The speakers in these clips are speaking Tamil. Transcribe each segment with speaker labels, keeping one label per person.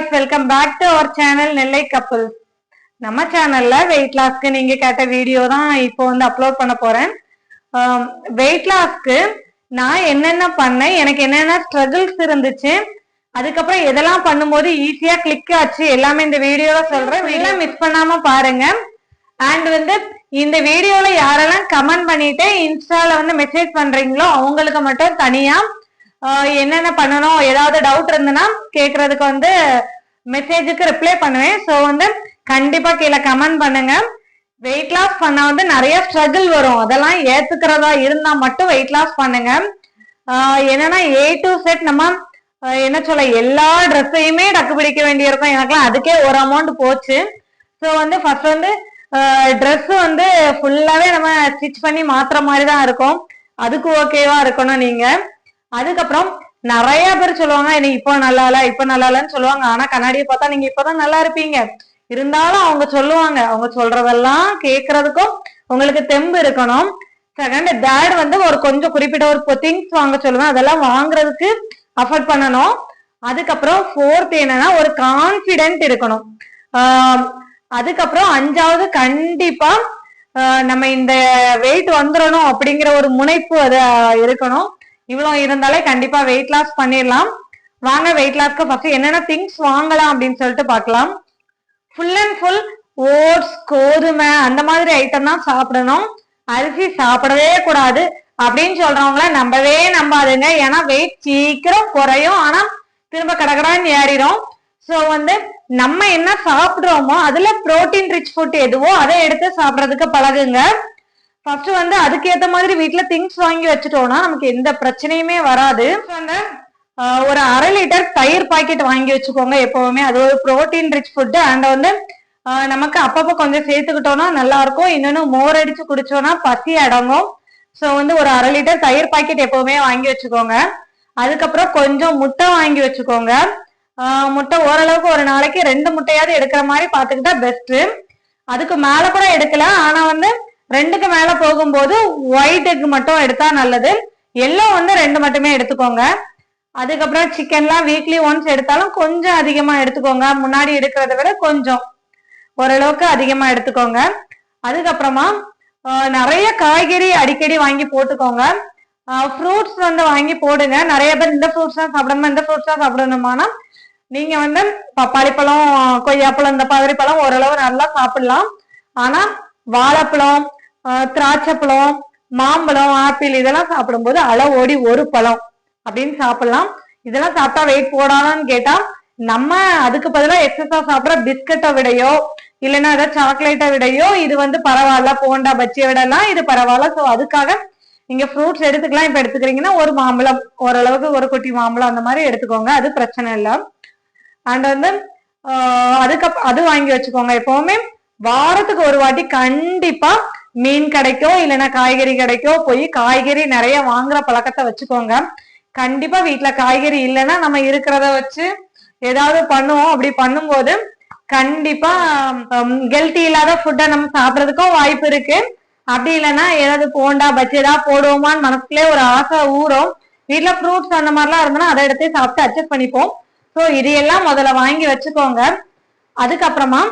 Speaker 1: Guys welcome back to our channel Nellai கப்பல் நம்ம சேனல்ல வெயிட் லாஸ்க்கு நீங்க கேட்ட வீடியோ தான் இப்போ வந்து அப்லோட் பண்ண போறேன். வெயிட் லாஸ்க்கு நான் என்னென்ன பண்ணேன் எனக்கு என்னென்ன ஸ்ட்ரகிள்ஸ் இருந்துச்சு அதுக்கப்புறம் எதெல்லாம் பண்ணும்போது ஈஸியா கிளிக் ஆச்சு எல்லாமே இந்த வீடியோல சொல்றேன். வீடியோ மிஸ் பண்ணாம பாருங்க. அண்ட் வந்து இந்த வீடியோல யாரெல்லாம் கமெண்ட் பண்ணிட்டு இன்ஸ்டால வந்து மெசேஜ் பண்றீங்களோ அவங்களுக்கு மட்டும் தனியா என்னென்ன பண்ணணும்? ஏதாவது டவுட் இருந்ததுன்னா கேட்கறதுக்கு வந்து மெசேஜுக்கு ரிப்ளை பண்ணுவேன். ஸோ வந்து கண்டிப்பா கீழே கமெண்ட் பண்ணுங்க. வெயிட் லாஸ் பண்ண வந்து நிறைய ஸ்ட்ரகிள் வரும். அதெல்லாம் ஏத்துக்கிறதா இருந்தா மட்டும் வெயிட் லாஸ் பண்ணுங்க. என்னன்னா ஏ டு செட் நம்ம என்ன சொல்ல எல்லா ட்ரெஸ்ஸையுமே டக்கு பிடிக்க வேண்டியிருக்கும். எனக்குலாம் அதுக்கே ஒரு அமௌண்ட் போச்சு. ஸோ வந்து ஃபர்ஸ்ட் வந்து ட்ரெஸ் வந்து ஃபுல்லாவே நம்ம ஸ்டிச் பண்ணி மாத்துற மாதிரி தான் இருக்கும். அதுக்கு ஓகேவா இருக்கணும் நீங்க. அதுக்கப்புறம் நிறைய பேர் சொல்லுவாங்க எனக்கு இப்போ நல்லா இல்ல இப்போ நல்லா சொல்லுவாங்க. ஆனா கண்ணாடியை பார்த்தா நீங்க இப்பதான் நல்லா இருப்பீங்க. இருந்தாலும் அவங்க சொல்லுவாங்க அவங்க சொல்றதெல்லாம் கேட்கறதுக்கும் உங்களுக்கு தெம்பு இருக்கணும். செகண்ட் தேர்ட் வந்து ஒரு கொஞ்சம் குறிப்பிட்ட ஒரு திங்ஸ் வாங்க சொல்லுவேன். அதெல்லாம் வாங்குறதுக்கு அஃபோர்ட் பண்ணணும். அதுக்கப்புறம் ஃபோர்த் என்னன்னா ஒரு கான்பிடென்ட் இருக்கணும். அதுக்கப்புறம் அஞ்சாவது கண்டிப்பா நம்ம இந்த வெயிட் வந்துடணும் அப்படிங்கிற ஒரு முனைப்பு அது இருக்கணும். இவ்வளவு இருந்தாலே கண்டிப்பா வெயிட் லாஸ் பண்ணிடலாம். வாங்க வெயிட் லாஸ்க்கு ஃபர்ஸ்ட் என்னென்ன திங்ஸ் வாங்கலாம் அப்படின்னு சொல்லிட்டு பார்க்கலாம். ஃபுல் அண்ட் ஃபுல் ஓட்ஸ் கோதுமை அந்த மாதிரி ஐட்டம் தான் சாப்பிடணும். அரிசி சாப்பிடவே கூடாது. அப்படின்னு சொல்றவங்கள நம்பவே நம்பாதுங்க. ஏன்னா வெயிட் சீக்கிரம் குறையும். ஆனா திரும்ப கடகடான்னு ஏறிடும். ஸோ வந்து நம்ம என்ன சாப்பிடுறோமோ அதுல புரோட்டீன் ரிச் ஃபுட் எதுவோ அதை எடுத்து சாப்பிடறதுக்கு பழகுங்க. ஃபர்ஸ்ட் வந்து அதுக்கேத்த மாதிரி வீட்டில் திங்ஸ் வாங்கி வச்சுட்டோம்னா நமக்கு எந்த பிரச்சனையுமே வராது. வந்து ஒரு அரை லிட்டர் தயிர் பாக்கெட் வாங்கி வச்சுக்கோங்க எப்பவுமே. அது ஒரு ப்ரோட்டீன் ரிச் ஃபுட் அண்ட் வந்து நமக்கு அப்பப்போ கொஞ்சம் சேர்த்துக்கிட்டோம்னா நல்லா இருக்கும் இன்னொன்னு மோர் அடிச்சு குடிச்சோம்னா பசி அடங்கும். ஸோ வந்து ஒரு அரை லிட்டர் தயிர் பாக்கெட் எப்பவுமே வாங்கி வச்சுக்கோங்க. அதுக்கப்புறம் கொஞ்சம் முட்டை வாங்கி வச்சுக்கோங்க. முட்டை ஓரளவுக்கு ஒரு நாளைக்கு ரெண்டு முட்டையாவது எடுக்கிற மாதிரி பார்த்துக்கிட்டா பெஸ்ட் அதுக்கு மேலே கூட எடுக்கல. ஆனா வந்து ரெண்டுக்கு மேல போகும்போது ஒயிட் மட்டும் எடுத்தா நல்லது. எல்லோ வந்து ரெண்டு மட்டுமே எடுத்துக்கோங்க. அதுக்கப்புறம் சிக்கன்லாம் வீக்லி ஒன்ஸ் எடுத்தாலும் கொஞ்சம் அதிகமா எடுத்துக்கோங்க. முன்னாடி எடுக்கிறத விட கொஞ்சம் ஓரளவுக்கு அதிகமா எடுத்துக்கோங்க. அதுக்கப்புறமா நிறைய காய்கறி அடிக்கடி வாங்கி போட்டுக்கோங்க. ஃப்ரூட்ஸ் வந்து வாங்கி போடுங்க. நிறைய பேர் இந்த ஃப்ரூட்ஸ் தான் சாப்பிடணுமா இந்த ஃப்ரூட்ஸ் தான் சாப்பிடணுமானா நீங்க வந்து பப்பாளி பழம் கொய்யாப்பழம் இந்த மாதிரி பழம் ஓரளவு நல்லா சாப்பிடலாம். ஆனா வாழைப்பழம் ஆஹ் திராட்சைப்பழம் மாம்பழம் ஆப்பிள் இதெல்லாம் சாப்பிடும்போது அளவோடி ஒரு பழம். அப்படின்னு சாப்பிடலாம். இதெல்லாம் சாப்பிட்டா வெயிட் போடாதான்னு கேட்டா நம்ம அதுக்கு பதிலாக எக்ஸஸா சாப்பிட்ற பிஸ்கட்டை விடையோ இல்லைன்னா ஏதாவது சாக்லேட்டை விடையோ இது வந்து பரவாயில்ல போண்டா பச்சியை விடலாம் இது பரவாயில்ல. ஸோ அதுக்காக நீங்க ஃப்ரூட்ஸ் எடுத்துக்கலாம். இப்ப எடுத்துக்கிறீங்கன்னா ஒரு மாம்பழம் ஓரளவுக்கு ஒரு குட்டி மாம்பழம் அந்த மாதிரி எடுத்துக்கோங்க. அது பிரச்சனை இல்லை. அண்ட் வந்து ஆஹ் அதுக்கு அது வாங்கி வச்சுக்கோங்க. எப்பவுமே வாரத்துக்கு ஒரு வாட்டி கண்டிப்பா மீன் கிடைக்கோ இல்லைன்னா காய்கறி கிடைக்கோ போய் காய்கறி நிறைய வாங்குற பழக்கத்தை வச்சுக்கோங்க. கண்டிப்பா வீட்ல காய்கறி இல்லைன்னா நம்ம இருக்கிறத வச்சு ஏதாவது பண்ணுவோம். அப்படி பண்ணும்போது கண்டிப்பா கெல்ட்டி இல்லாத ஃபுட்டை நம்ம சாப்பிட்றதுக்கும் வாய்ப்பு இருக்கு. அப்படி இல்லைன்னா ஏதாவது போண்டா பஜ்ஜி போடுவோமான்னு மனசுக்குள்ளே ஒரு ஆசை ஊறும். வீட்டுல ஃப்ரூட்ஸ் அந்த மாதிரிலாம் இருந்தோம்னா அதை எடுத்து சாப்பிட்டு அட்ஜஸ்ட் பண்ணிப்போம். ஸோ இதையெல்லாம் முதல்ல வாங்கி வச்சுக்கோங்க. அதுக்கப்புறமா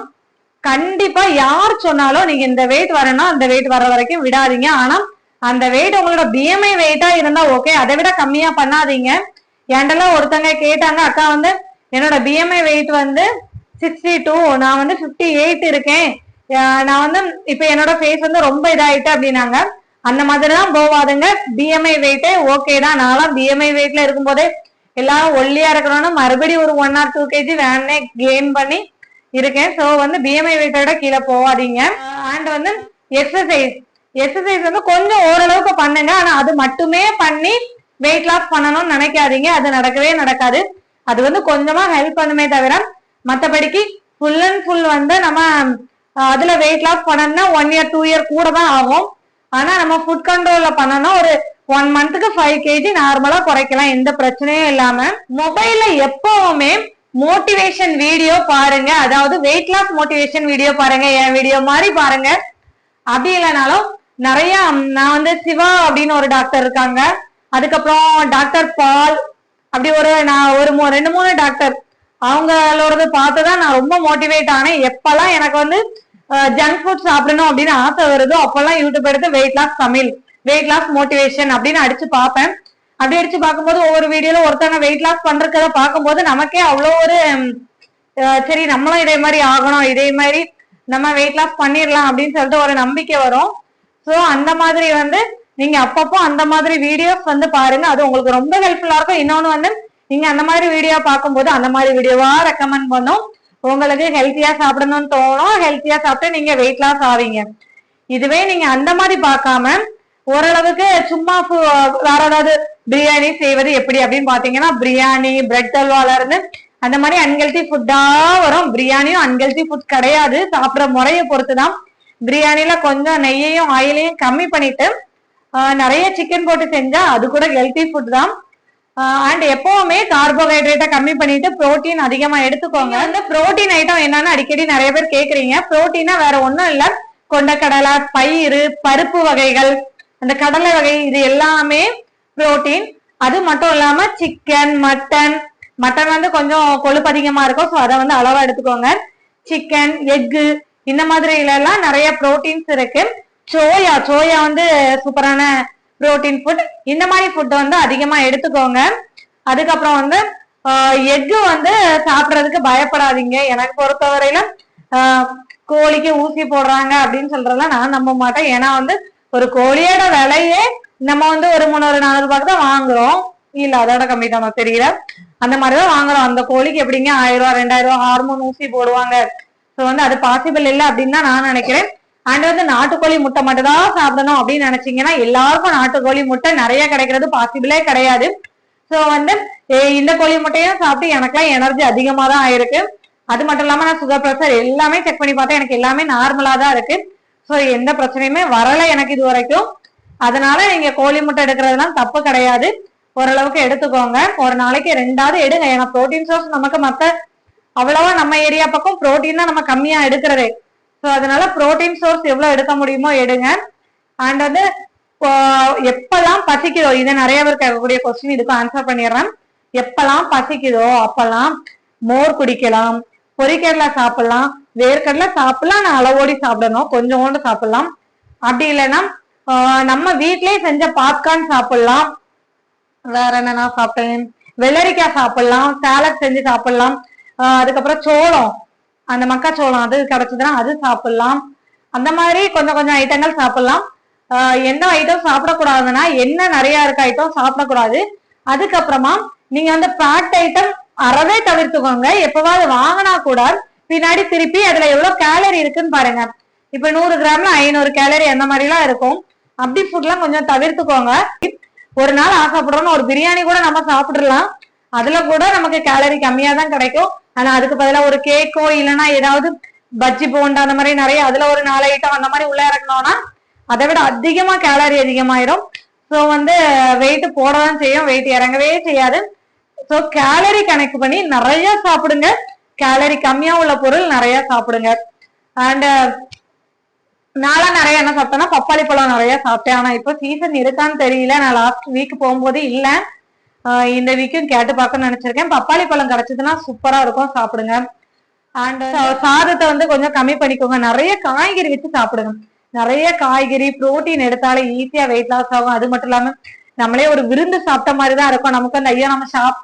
Speaker 1: கண்டிப்பா யார் சொன்னாலும் நீங்க இந்த வெயிட் வரணும் அந்த வெயிட் வர வரைக்கும் விடாதீங்க. ஆனா அந்த வெயிட் உங்களோட பிஎம்ஐ வெயிட்டா இருந்தா ஓகே அதை விட கம்மியா பண்ணாதீங்க. என்கிட்டலாம் ஒருத்தங்க கேட்டாங்க அக்கா வந்து என்னோட பிஎம்ஐ வெயிட் வந்து சிக்ஸ்டி டூ நான் வந்து ஃபிஃப்டி எயிட் இருக்கேன் நான் வந்து இப்ப என்னோட ஃபேஸ் வந்து ரொம்ப இதாயிட்டு அப்படின்னாங்க. அந்த மாதிரிலாம் போவாதுங்க. பிஎம்ஐ வெயிட்டே ஓகே தான். நான்லாம் பிஎம்ஐ வெயிட்ல இருக்கும்போதே எல்லாரும் ஒல்லியா இருக்கணும்னா மறுபடியும் ஒரு ஒன் ஆர் டூ கேஜி வேணே கெயின் பண்ணி இருக்கேன். ஸோ வந்து பிஎம்ஐ வெயிட்டோட கீழே போகாதீங்க. அண்ட் வந்து எக்ஸசைஸ் எக்ஸசைஸ் வந்து கொஞ்சம் ஓரளவுக்கு பண்ணுங்க. ஆனா அது மட்டுமே பண்ணி வெயிட் லாஸ் பண்ணணும்னு நினைக்காதீங்க. அது நடக்கவே நடக்காது. அது வந்து கொஞ்சமா ஹெல்ப் பண்ணுமே தவிர மற்றபடிக்கு ஃபுல் அண்ட் ஃபுல் வந்து நம்ம அதுல வெயிட் லாஸ் பண்ணணும்னா ஒன் இயர் டூ இயர் கூட தான் ஆகும். ஆனா நம்ம ஃபுட் கண்ட்ரோல்ல பண்ணணும் ஒரு ஒன் மந்த்துக்கு ஃபைவ் கேஜி நார்மலா குறைக்கலாம். எந்த பிரச்சனையும் இல்லாம. மொபைல்ல எப்பவுமே மோட்டிவேஷன் வீடியோ பாருங்க. அதாவது வெயிட் லாஸ் மோட்டிவேஷன் வீடியோ பாருங்க. என் வீடியோ மாதிரி பாருங்க. அப்படி இல்லைனாலும் நிறைய நான் வந்து சிவா அப்படின்னு ஒரு டாக்டர் இருக்காங்க. அதுக்கப்புறம் டாக்டர் பால் அப்படி ஒரு நான் ஒரு மூ- ரெண்டு மூணு டாக்டர் அவங்களோடது பார்த்துதான் நான் ரொம்ப மோட்டிவேட் ஆனேன். எப்பெல்லாம் எனக்கு வந்து ஜங்க் ஃபுட் சாப்பிடணும் அப்படின்னு ஆசை வருதோ அப்பெல்லாம் யூடியூப் எடுத்து weight loss Tamil weight loss motivation அப்படின்னு அடிச்சு பார்ப்பேன். அப்படி அடிச்சு பார்க்கும்போது ஒவ்வொரு வீடியோல ஒருத்தவங்க வெயிட் லாஸ் பண்றத பார்க்கும்போது நமக்கே அவ்வளோ ஒரு சரி நம்மளும் இதே மாதிரி ஆகணும் இதே மாதிரி நம்ம வெயிட் லாஸ் பண்ணிடலாம் அப்படின்னு சொல்லிட்டு ஒரு நம்பிக்கை வரும். ஸோ அந்த மாதிரி வந்து நீங்க அப்பப்போ அந்த மாதிரி வீடியோஸ் வந்து பாருங்க. அது உங்களுக்கு ரொம்ப ஹெல்ப்ஃபுல்லா இருக்கும். இன்னொன்னு வந்து நீங்க அந்த மாதிரி வீடியோ பார்க்கும்போது அந்த மாதிரி வீடியோவா ரெக்கமெண்ட் பண்ணும். உங்களுக்கு ஹெல்த்தியா சாப்பிடணும்னு தோணும். ஹெல்த்தியா சாப்பிட்டு நீங்க வெயிட் லாஸ் ஆவீங்க. இதுவே நீங்க அந்த மாதிரி பார்க்காம ஓரளவுக்கு சும்மா ஃபு- வேற ஏதாவது பிரியாணி செய்வது எப்படி அப்படின்னு பாத்தீங்கன்னா பிரியாணி பிரெட் அல்வால இருந்து அந்த மாதிரி அன்ஹெல்தி ஃபுட்டா வரும். பிரியாணியும் அன்ஹெல்தி ஃபுட் கிடையாது. சாப்பிடுற முறையை பொறுத்துதான். பிரியாணில கொஞ்சம் நெய்யையும் ஆயிலையும் கம்மி பண்ணிட்டு நிறைய சிக்கன் போட்டு செஞ்சா அது கூட ஹெல்தி ஃபுட் தான். அண்ட் எப்பவுமே கார்போஹைட்ரேட்டை கம்மி பண்ணிட்டு புரோட்டீன் அதிகமா எடுத்துக்கோங்க. இந்த புரோட்டீன் ஐட்டம் என்னன்னு அடிக்கடி நிறைய பேர் கேக்குறீங்க. புரோட்டீனா வேற ஒண்ணும் இல்ல. கொண்டக்கடலை பயிறு பருப்பு வகைகள் அந்த கடலை வகை இது எல்லாமே புரோட்டீன் அது மட்டும் இல்லாம சிக்கன் மட்டன் மட்டன் வந்து கொஞ்சம் கொழுப்பு அதிகமா இருக்கும். ஸோ அதை வந்து அளவா எடுத்துக்கோங்க. சிக்கன் எக்கு இந்த மாதிரில எல்லாம் நிறைய புரோட்டீன்ஸ் இருக்கு. சோயா சோயா வந்து சூப்பரான ப்ரோட்டீன் ஃபுட் இந்த மாதிரி ஃபுட் வந்து அதிகமா எடுத்துக்கோங்க. அதுக்கப்புறம் வந்து எக்கு வந்து சாப்பிட்றதுக்கு பயப்படாதீங்க. எனக்கு பொறுத்தவரையில கோழிக்கு ஊசி போடுறாங்க அப்படின்னு சொல்றதெல்லாம் நான் நம்ப மாட்டேன். ஏன்னா வந்து ஒரு கோழியோட விலையே நம்ம வந்து ஒரு முந்நூறு நானூறு ரூபாய்க்கு தான் வாங்குறோம். இல்ல அதோட கம்மி தான் தெரியல. அந்த மாதிரிதான் வாங்குறோம். அந்த கோழிக்கு எப்படிங்க? ஆயிரம் ரூபா ரெண்டாயிரம் ரூபா ஹார்மோன் ஊசி போடுவாங்க. ஸோ வந்து அது பாசிபிள் இல்லை அப்படின்னு தான் நான் நினைக்கிறேன். அண்ட் வந்து நாட்டுக்கோழி முட்டை மட்டும் தான் சாப்பிடணும் அப்படின்னு நினைச்சீங்கன்னா எல்லாருக்கும் நாட்டுக்கோழி முட்டை நிறைய கிடைக்கிறது பாசிபிளே கிடையாது. ஸோ வந்து ஏ- இந்த கோழி முட்டையும் சாப்பிட்டு எனக்கெல்லாம் எனர்ஜி அதிகமா தான் ஆயிருக்கு. அது மட்டும் இல்லாம நான் சுகர் ப்ரெஷர் எல்லாமே செக் பண்ணி பார்த்தேன் எனக்கு எல்லாமே நார்மலா தான் இருக்கு. ஸோ எந்த பிரச்சனையுமே வரல எனக்கு இது வரைக்கும். அதனால நீங்க கோழி முட்டை எடுக்கிறதுலாம் தப்பு கிடையாது. ஓரளவுக்கு எடுத்துக்கோங்க. ஒரு நாளைக்கு ரெண்டாவது எடுங்க. ஏன்னா ப்ரோட்டீன் சோர்ஸ் நமக்கு மத்த அவ்வளவா நம்ம ஏரியா பக்கம் ப்ரோட்டீன் தான் நம்ம கம்மியா எடுக்கிறதே. ஸோ அதனால புரோட்டீன் சோர்ஸ் எவ்வளவு எடுக்க முடியுமோ எடுங்க. அண்ட் வந்து எப்பெல்லாம் பசிக்குதோ இதை நிறைய பேர் கேட்கக்கூடிய கொஸ்டின் இதுக்கு ஆன்சர் பண்ணிடுறேன். எப்பெல்லாம் பசிக்குதோ அப்பெல்லாம் மோர் குடிக்கலாம். பொறிக்கடலை சாப்பிடலாம். வேர்க்கடலை சாப்பிடலாம். நான் அளவோடி சாப்பிடணும். கொஞ்சோண்டு சாப்பிடலாம். அப்படி இல்லைன்னா நம்ம வீட்லயே செஞ்ச பாப்கார்ன் சாப்பிடலாம். வேற என்னன்னா சாப்பிட்டேன்? வெள்ளரிக்காய் சாப்பிடலாம் சேலட் செஞ்சு சாப்பிடலாம். அதுக்கப்புறம் சோளம். அந்த மக்காச்சோளம் அது கிடைச்சதுன்னா அது சாப்பிடலாம். அந்த மாதிரி கொஞ்சம் கொஞ்சம் ஐட்டங்கள் சாப்பிடலாம். என்ன ஐட்டம் சாப்பிடக்கூடாதுன்னா என்ன நிறைய இருக்க ஐட்டம் சாப்பிடக்கூடாது. அதுக்கப்புறமா நீங்க வந்து பேக்ட் ஐட்டம் அறவே தவிர்த்துக்கோங்க. எப்பவாவது வாங்கினா கூட பின்னாடி திருப்பி அதுல எவ்வளவு கேலரி இருக்குன்னு பாருங்க. இப்ப நூறு கிராம்ல ஐநூறு கேலரி அந்த மாதிரி எல்லாம் இருக்கும். அப்படி ஃபுட்லாம் கொஞ்சம் தவிர்த்துக்கோங்க. ஒரு நாள் ஆசைப்படுறோம்னு ஒரு பிரியாணி கூட நம்ம சாப்பிடலாம். அதுல கூட நமக்கு கேலரி கம்மியா தான் கிடைக்கும். ஆனா அதுக்கு பதிலா ஒரு கேக்கோ இல்லைன்னா ஏதாவது பஜ்ஜி போண்டா அந்த மாதிரி நிறைய அதுல ஒரு நாலு ஐட்டம் அந்த மாதிரி உள்ள இறக்கணும்னா அதை விட அதிகமா கேலரி அதிகமாயிரும். ஸோ வந்து வெயிட் போட தான் செய்யும். வெயிட் இறங்கவே செய்யாது. ஸோ கேலரி கணக்கு பண்ணி நிறைய சாப்பிடுங்க. கேலரி கம்மியா உள்ள பொருள் நிறைய சாப்பிடுங்க. அண்ட் நான்லாம் நிறைய என்ன சாப்பிட்டேன்னா பப்பாளி பழம் நிறைய சாப்பிட்டேன். ஆனா இப்போ சீசன் இருக்கான்னு தெரியல. நான் லாஸ்ட் வீக் போகும்போது இல்ல. ஆஹ் இந்த வீக்கும் கேட்டு பார்க்கணும்னு நினைச்சிருக்கேன். பப்பாளி பழம் கிடைச்சதுன்னா சூப்பரா இருக்கும். சாப்பிடுங்க. அண்ட் சாதத்தை வந்து கொஞ்சம் கம்மி பண்ணிக்கோங்க. நிறைய காய்கறி வச்சு சாப்பிடுங்க. நிறைய காய்கறி புரோட்டீன் எடுத்தாலே ஈஸியா வெயிட் லாஸ் ஆகும். அது மட்டும் இல்லாம நம்மளே ஒரு விருந்து சாப்பிட்ட மாதிரி தான் இருக்கும். நமக்கு அந்த ஐயோ நம்ம சாப்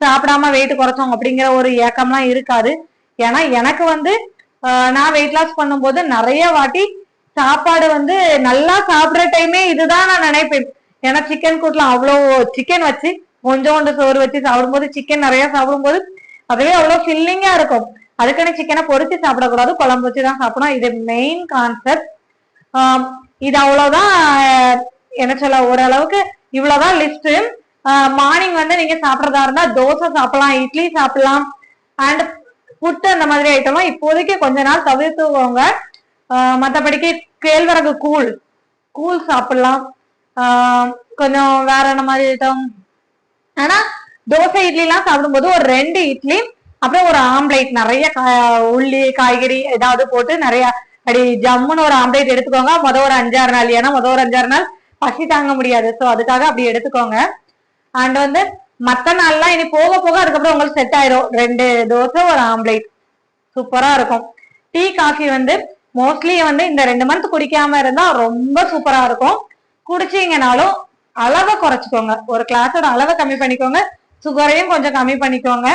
Speaker 1: சாப்பிடாம வெயிட் குறைச்சோம் அப்படிங்கிற ஒரு ஏக்கம்லாம் இருக்காது. ஏன்னா எனக்கு வந்து ஆஹ் நான் வெயிட் லாஸ் பண்ணும்போது நிறைய வாட்டி சாப்பாடு வந்து நல்லா சாப்பிடுற டைமே இதுதான் நான் நினைப்பேன். ஏன்னா சிக்கன் கூட்டலாம் அவ்வளோ சிக்கன் வச்சு கொஞ்சோண்டு சோறு வச்சு சாப்பிடும்போது சிக்கன் நிறைய சாப்பிடும்போது அதுவே அவ்வளோ ஃபில்லிங்கா இருக்கும். அதுக்குன்னு சிக்கனை பொறிச்சு சாப்பிடக்கூடாது குழம்பு வச்சு தான் சாப்பிடணும். இது மெயின் கான்செப்ட் இது அவ்வளோதான் என்ன சொல்ல ஓரளவுக்கு இவ்வளோதான் லிஸ்ட்டு மார்னிங் வந்து நீங்க சாப்பிட்றதா இருந்தா தோசை சாப்பிடலாம் இட்லி சாப்பிடலாம் அண்ட் புட்டு அந்த மாதிரி ஐட்டம்லாம் இப்போதைக்கு கொஞ்ச நாள் தவிர்த்துக்கோங்க. மற்றபடிக்கு கேழ்வரகு கூழ். கூழ் சாப்பிடலாம். கொஞ்சம் வேற என்ன மாதிரி ஐட்டம் ஆனா தோசை இட்லி எல்லாம் சாப்பிடும்போது ஒரு ரெண்டு இட்லி அப்புறம் ஒரு ஆம்லேட். நிறைய கா- உள்ளி காய்கறி ஏதாவது போட்டு நிறைய அப்படி ஜம்முன்னு ஒரு ஆம்லேட் எடுத்துக்கோங்க. முத ஒரு அஞ்சாறு நாள். ஏன்னா முத ஒரு அஞ்சாறு நாள் பசி தாங்க முடியாது. ஸோ அதுக்காக அப்படி எடுத்துக்கோங்க. அண்ட் வந்து மற்ற நாள்லாம் இனி போக போக அதுக்கப்புறம் உங்களுக்கு செட் ஆயிரும். ரெண்டு தோசை ஒரு ஆம்லேட். சூப்பரா இருக்கும். டீ காஃபி வந்து மோஸ்ட்லி வந்து இந்த ரெண்டு மந்த் குடிக்காம இருந்தா ரொம்ப சூப்பரா இருக்கும். குடிச்சீங்கனாலும் அளவை குறைச்சிக்கோங்க. ஒரு கிளாஸோட அளவை கம்மி பண்ணிக்கோங்க. சுகரையும் கொஞ்சம் கம்மி பண்ணிக்கோங்க.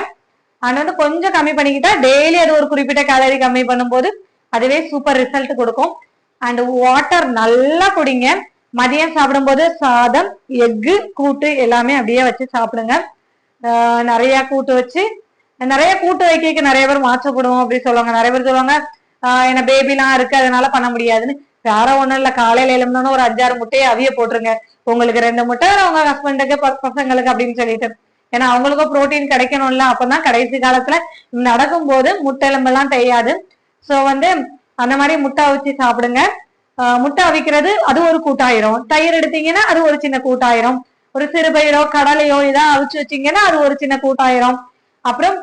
Speaker 1: அது வந்து கொஞ்சம் கம்மி பண்ணிக்கிட்டா டெய்லி அது ஒரு குறிப்பிட்ட கேலரி கம்மி பண்ணும்போது அதுவே சூப்பர் ரிசல்ட் கொடுக்கும். அண்ட் வாட்டர் நல்லா குடிங்க. மதியம் சாப்பிடும்போது சாதம் எக்கு கூட்டு எல்லாமே அப்படியே வச்சு சாப்பிடுங்க. நிறைய கூட்டு வச்சு நிறைய கூட்டு வைக்க நிறைய பேர் மாற்றப்படுவோம் அப்படின்னு சொல்லுவாங்க. நிறைய பேர் சொல்லுவாங்க என்ன பேபிலாம் இருக்கு அதனால பண்ண முடியாதுன்னு. வேற ஒண்ணும் இல்ல காலையில எழுந்தோன்னு ஒரு அஞ்சாறு முட்டையை அவிய போட்டுருங்க. உங்களுக்கு ரெண்டு முட்டை உங்க ஹஸ்பண்டுக்கு பசங்களுக்கு அப்படின்னு சொல்லிட்டு. ஏன்னா அவங்களுக்கும் புரோட்டீன் கிடைக்கணும்ல அப்பதான் கடைசி காலத்துல நடக்கும் போது முட்டை எலும்பெல்லாம் தெரியாது. சோ வந்து அந்த மாதிரி முட்டை அவிச்சு சாப்பிடுங்க. முட்டை அவிக்கிறது அது ஒரு கூட்டாயிரும். தயிர் எடுத்தீங்கன்னா அது ஒரு சின்ன கூட்டாயிரும். ஒரு சிறுபயிரோ கடலையோ இதான் அவிச்சு வச்சீங்கன்னா அது ஒரு சின்ன கூட்டாயிரும். அப்புறம்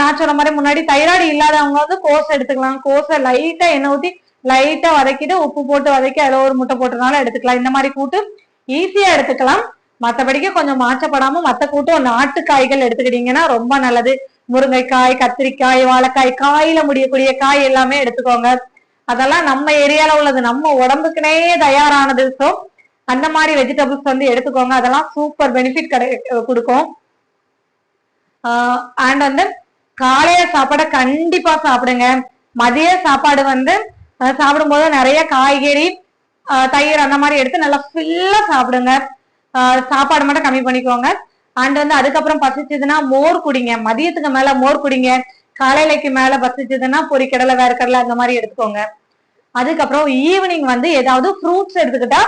Speaker 1: நான் சொன்ன மாதிரி முன்னாடி தைராய்டு இல்லாதவங்க வந்து கோஸ் எடுத்துக்கலாம். கோஸை லைட்டா எண்ணெய் ஊற்றி லைட்டா வதக்கிட்டு உப்பு போட்டு வதக்கி அதில் ஒரு முட்டை போட்டுனாலும் எடுத்துக்கலாம். இந்த மாதிரி கூட்டு ஈஸியா எடுத்துக்கலாம். மற்றபடிக்கு கொஞ்சம் மாற்றப்படாம மற்ற கூட்டம் நாட்டு காய்கள் எடுத்துக்கிட்டீங்கன்னா ரொம்ப நல்லது. முருங்கைக்காய் கத்திரிக்காய் வாழைக்காய் காயில முடியக்கூடிய காய் எல்லாமே எடுத்துக்கோங்க. அதெல்லாம் நம்ம ஏரியால உள்ளது. நம்ம உடம்புக்குனே தயாரானது. ஸோ அந்த மாதிரி வெஜிடபிள்ஸ் வந்து எடுத்துக்கோங்க. அதெல்லாம் சூப்பர் பெனிஃபிட் கிடை கொடுக்கும். அண்ட் வந்து காலைய சாப்பாடை கண்டிப்பா சாப்பிடுங்க. மதிய சாப்பாடு வந்து சாப்பிடும் சாப்பிடும்போது நிறைய காய்கறி தயிர் அந்த மாதிரி எடுத்து நல்லா ஃபுல்லா சாப்பிடுங்க. சாப்பாடு மட்டும் கம்மி பண்ணிக்கோங்க. அண்ட் வந்து அதுக்கப்புறம் பசிச்சதுன்னா மோர் குடிங்க. மதியத்துக்கு மேல மோர் குடிங்க. காலையிலைக்கு மேல பசிச்சதுன்னா வேற கடலை அந்த மாதிரி எடுத்துக்கோங்க. அதுக்கப்புறம் ஈவினிங் வந்து ஏதாவது ஃப்ரூட்ஸ் எடுத்துக்கிட்டா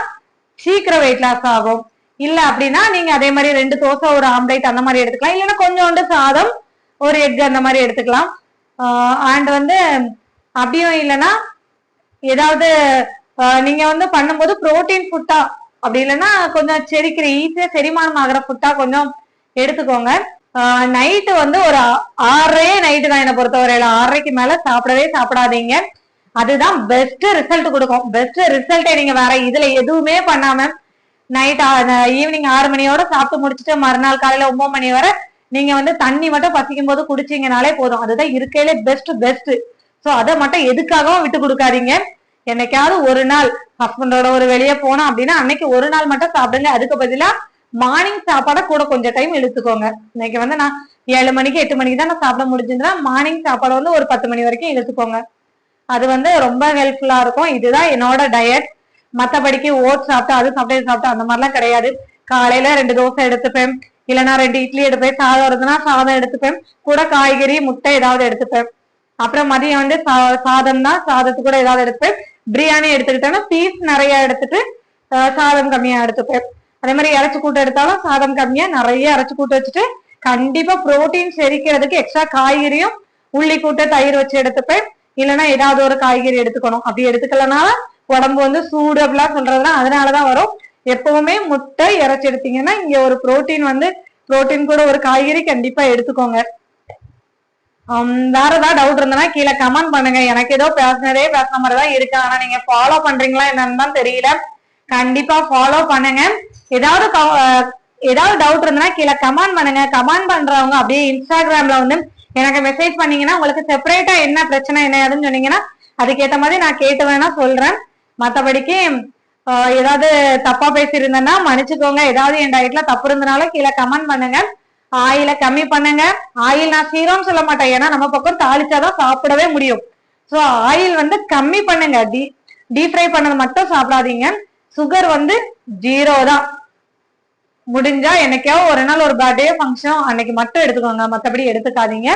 Speaker 1: சீக்கிரம் வெயிட் லாஸ் ஆகும். இல்ல அப்படின்னா நீங்க அதே மாதிரி ரெண்டு தோசை ஒரு ஆம்லேட் அந்த மாதிரி எடுத்துக்கலாம். இல்லைன்னா கொஞ்சோண்டு சாதம் ஒரு எக் அந்த மாதிரி எடுத்துக்கலாம். அண்ட் வந்து அப்படியும் இல்லைன்னா ஏதாவது நீங்க வந்து பண்ணும்போது புரோட்டீன் ஃபுட்டா அப்படி இல்லைன்னா கொஞ்சம் செரிக்கிற ஈஸியா செரிமானம் ஆகிற ஃபுட்டா கொஞ்சம் எடுத்துக்கோங்க. நைட்டு வந்து ஒரு ஆ- ஆறரையே நைட்டு தான் என்னை பொறுத்தவரையில. ஆறரைக்கு மேல சாப்பிடவே சாப்பிடாதீங்க. அதுதான் பெஸ்ட் ரிசல்ட் கொடுக்கும். பெஸ்ட் ரிசல்ட்டே நீங்க வேற இதுல எதுவுமே பண்ணாம நைட் ஈவினிங் ஆறு மணியோட சாப்பிட்டு முடிச்சுட்டு மறுநாள் காலையில ஒன்பது மணி வரை நீங்க வந்து தண்ணி மட்டும் பசிக்கும் போது குடிச்சீங்கனாலே போதும். அதுதான் இருக்கையிலே பெஸ்ட் பெஸ்ட் சோ அதை மட்டும் எதுக்காகவும் விட்டு கொடுக்காதீங்க. என்னைக்காவது ஒரு நாள் ஹஸ்பண்டோட ஒரு வெளியே போனோம் அப்படின்னா அன்னைக்கு ஒரு நாள் மட்டும் சாப்பிடுங்க. அதுக்கு பதிலா மார்னிங் சாப்பாடை கூட கொஞ்சம் டைம் இழுத்துக்கோங்க. இன்னைக்கு வந்து நான் ஏழு மணிக்கு எட்டு மணிக்கு தான் நான் சாப்பிட முடிஞ்சதுன்னா மார்னிங் சாப்பாடு வந்து ஒரு பத்து மணி வரைக்கும் இழுத்துக்கோங்க. அது வந்து ரொம்ப ஹெல்ப்ஃபுல்லா இருக்கும். இதுதான் என்னோட டயட் மத்தபடிக்கு ஓட் சாப்பிட்டு அது சாப்பிட்டு சாப்பிட்டா சாப்பிட்டு அந்த மாதிரிலாம் கிடையாது. காலையில ரெண்டு தோசை எடுத்துப்பேன். இல்லைன்னா ரெண்டு இட்லி எடுப்பேன் சாதம் இருந்ததுன்னா சாதம் எடுத்துப்பேன் கூட காய்கறி முட்டை ஏதாவது எடுத்துப்பேன். அப்புறம் மதியம் வந்து சா- சாதம் தான் சாதத்து கூட ஏதாவது எடுத்துப்பேன். பிரியாணி எடுத்துக்கிட்டேன்னா பீஸ் நிறைய எடுத்துட்டு சாதம் கம்மியா எடுத்துப்பேன். அதே மாதிரி இறைச்சி கூட்டு எடுத்தாலும் சாதம் கம்மியா நிறைய இறைச்சி கூட்டு வச்சுட்டு கண்டிப்பா புரோட்டீன் செரிக்கிறதுக்கு எக்ஸ்ட்ரா காய்கறியும் உள்ளி கூட்டு தயிர் வச்சு எடுத்துப்பேன். இல்லைன்னா ஏதாவது ஒரு காய்கறி எடுத்துக்கணும். அப்படி எடுத்துக்கலனால உடம்பு வந்து சூடு அப்படிலாம் சொல்றதுனா அதனாலதான் வரும். எப்பவுமே முட்டை இறைச்சி எடுத்தீங்கன்னா இங்க ஒரு புரோட்டீன் வந்து புரோட்டீன் கூட ஒரு காய்கறி கண்டிப்பா எடுத்துக்கோங்க. வேற ஏதாவது டவுட் இருந்தனா கீழே கமெண்ட் பண்ணுங்க. எனக்கு ஏதோ பேசினதே பேசின மாதிரி தான் இருக்கு. ஆனா நீங்க ஃபாலோ பண்றீங்களா என்னன்னு தான் தெரியல. கண்டிப்பா ஃபாலோ பண்ணுங்க. ஏதாவது ஏதாவது டவுட் இருந்தனா கீழே கமெண்ட் பண்ணுங்க. கமெண்ட் பண்றவங்க அப்படியே இன்ஸ்டாகிராம்ல வந்து எனக்கு மெசேஜ் பண்ணீங்கன்னா உங்களுக்கு செப்பரேட்டா என்ன பிரச்சனை என்ன ஏதுன்னு சொன்னீங்கன்னா அதுக்கேற்ற மாதிரி நான் கேட்டு வேணா சொல்றேன். மத்தபடிக்கு ஏதாவது தப்பா பேசியிருந்தேன்னா மன்னிச்சுக்கோங்க. ஏதாவது என் டயட்ல தப்பு இருந்தனால கீழே கமெண்ட் பண்ணுங்க. ஆயில கம்மி பண்ணுங்க. ஆயில் நான் சீரம் சொல்ல மாட்டேன். ஏன்னா நம்ம பக்கம் தாளிச்சாதான் சாப்பிடவே முடியும். சோ ஆயில் வந்து கம்மி பண்ணுங்க. டீ டீப் ஃப்ரை பண்ணது மட்டும் சாப்பிடாதீங்க. சுகர் வந்து ஜீரோ தான். முடிஞ்சா என்னைக்கோ ஒரு நாள் ஒரு பர்த்டே ஃபங்க்ஷன் அன்னைக்கு மட்டும் எடுத்துக்கோங்க. மத்தபடி எடுத்துக்காதீங்க.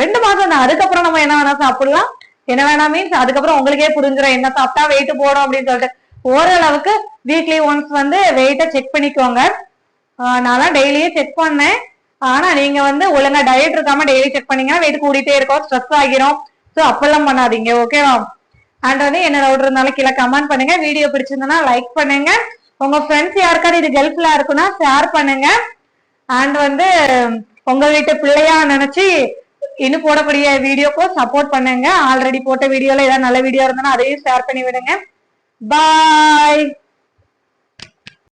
Speaker 1: ரெண்டு மாசம் தான். அதுக்கப்புறம் நம்ம என்ன வேணா சாப்பிடலாம். என்ன வேணா மீன்ஸ் அதுக்கப்புறம் உங்களுக்கே புரிஞ்சிடும் என்ன சாப்பிட்டா வெயிட் போடும் அப்படின்னு சொல்லிட்டு. ஓரளவுக்கு வீக்லி ஒன்ஸ் வந்து வெயிட்டை செக் பண்ணிக்கோங்க. நான்லாம் டெய்லியும் செக் பண்ணேன். ஆனா நீங்க வந்து ஒழுங்கா டயட் இருக்காம டெய்லி செக் பண்ணீங்கன்னா வெயிட் கூடிட்டே இருக்கும். ஸ்ட்ரெஸ் ஆகிரும். ஸோ அப்பெல்லாம் பண்ணாதீங்க ஓகேவா அண்ட் வந்து என்ன டவுட் இருந்தாலும் கீழே கமெண்ட் பண்ணுங்க. வீடியோ பிடிச்சிருந்தனா லைக் பண்ணுங்க. உங்க ஃப்ரெண்ட்ஸ் யாருக்காவது இது ஹெல்ப்ஃபுல்லா இருக்குன்னா ஷேர் பண்ணுங்க. அண்ட் வந்து உங்க வீட்டு பிள்ளையா நினைச்சு இன்னும் போடக்கூடிய வீடியோக்கும் சப்போர்ட் பண்ணுங்க. ஆல்ரெடி போட்ட வீடியோல ஏதாவது நல்ல வீடியோ இருந்தாலும் அதையும் ஷேர் பண்ணி விடுங்க பாய்